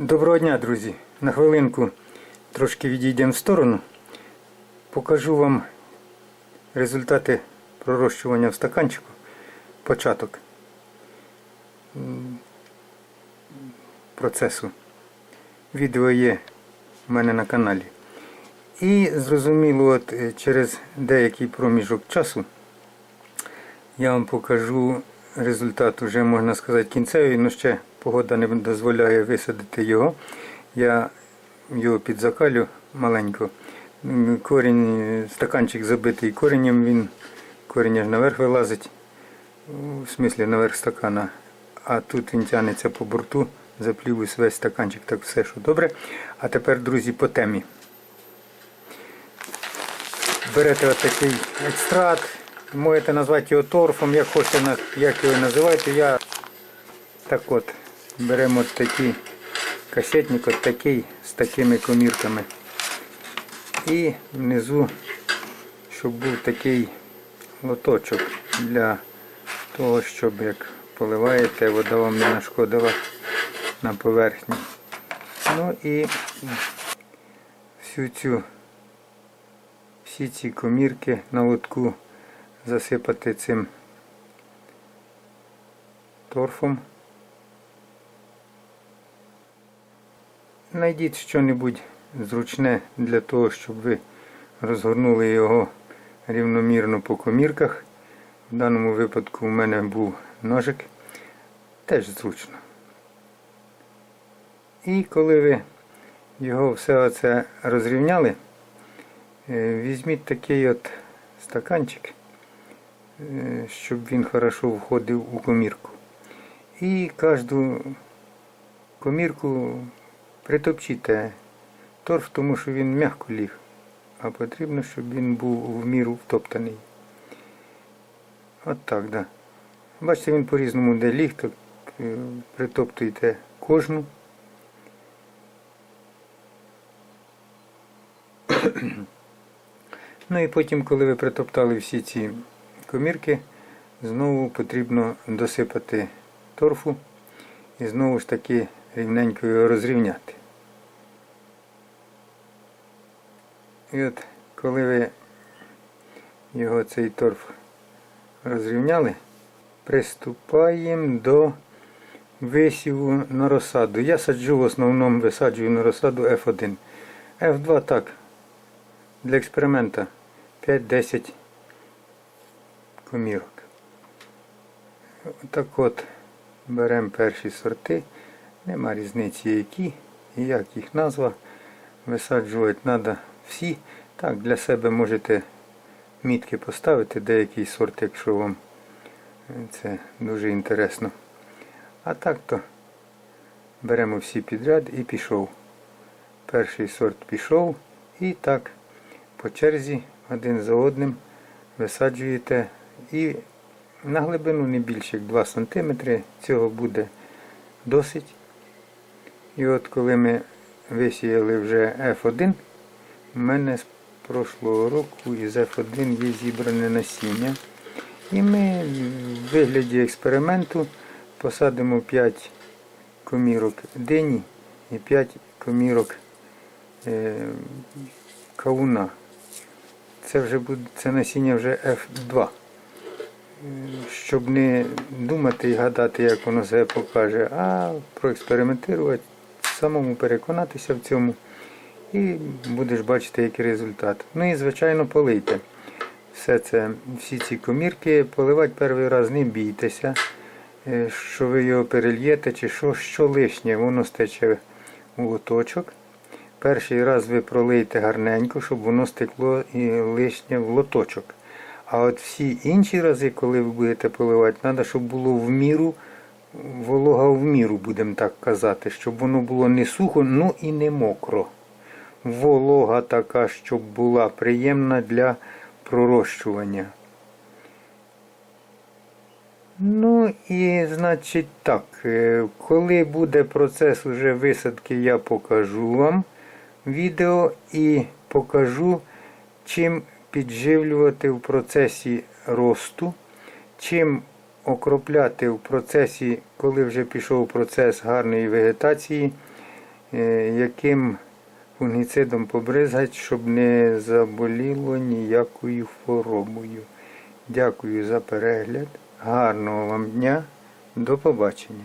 Доброго дня, друзі! На хвилинку трошки відійдемо в сторону. Покажу вам результати пророщування в стаканчику. Початок процесу. Відео є в мене на каналі. І зрозуміло, от е, через деякий проміжок часу я вам покажу результат, вже можна сказати, кінцевий, але ще погода не дозволяє висадити його. Я його підзакалю маленько. Корінь, стаканчик забитий коренем, він корінь аж наверх вилазить, в смислі наверх стакана. А тут він тягнеться по борту, заплів ось весь стаканчик, так все, що добре. А тепер, друзі, по темі. Берете отакий екстракт, можете назвати його торфом, як хочете, як його називаєте. Я так от беремо от такий касетник, от такий з такими комірками. І внизу, щоб був такий лоточок для того, щоб як поливаєте, вода вам не нашкодила на поверхні. Ну і всю цю всі ці комірки на лотку засипати цим торфом. Найдіть щось зручне для того, щоб ви розгорнули його рівномірно по комірках. В даному випадку у мене був ножик. Теж зручно. І коли ви його все оце розрівняли, Е, Візьміть такий от стаканчик, е, щоб він хорошо входив у комірку. І кожну комірку притопчите торф, тому що він м'яко ліг, а потрібно, щоб він був в міру втоптаний. От так, да. Бачите, він по-різному де ліг, так е, притоптуйте кожну. Ну і потім, коли ви притоптали всі ці комірки, знову потрібно досипати торфу і знову ж таки рівненько його розрівняти. І от коли ви його цей торф розрівняли, приступаємо до висіву на розсаду. Я саджу в основному висаджую на розсаду F1. F2 так, для експеримента 5-10 комірок. Так от беремо перші сорти, нема різниці які і як їх назва. Висаджувати треба всі. Так, для себе можете мітки поставити, деякий сорт, якщо вам це дуже інтересно. А так то беремо всі підряд і пішов. Перший сорт пішов і так по черзі один за одним висаджуєте і на глибину не більше як 2 см. Цього буде досить. І от коли ми висіяли вже F1, у мене з прошлого року із F1 є зібране насіння. І ми в вигляді експерименту посадимо 5 комірок дині і 5 комірок е, кауна. Це вже буде це насіння вже F2. Е, Щоб не думати і гадати, як воно себе покаже, а проекспериментувати, самому переконатися в цьому і будеш бачити, який результат. Ну і звичайно полийте. Все це, всі ці комірки поливати перший раз не бійтеся, е, що ви його перельєте чи що, що лишнє, воно стече у лоточок. Перший раз ви пролийте гарненько, щоб воно стекло і лишнє в лоточок. А от всі інші рази, коли ви будете поливати, треба, щоб було в міру, волога в міру, будемо так казати, щоб воно було не сухо, ну і не мокро. Волога така, щоб була приємна для пророщування. Ну і значить так, е, коли буде процес уже висадки, я покажу вам відео і покажу, чим підживлювати в процесі росту, чим окропляти в процесі, коли вже пішов процес гарної вегетації, е, яким фунгіцидом побризгати, щоб не заболіло ніякою хворобою. Дякую за перегляд. Гарного вам дня. До побачення.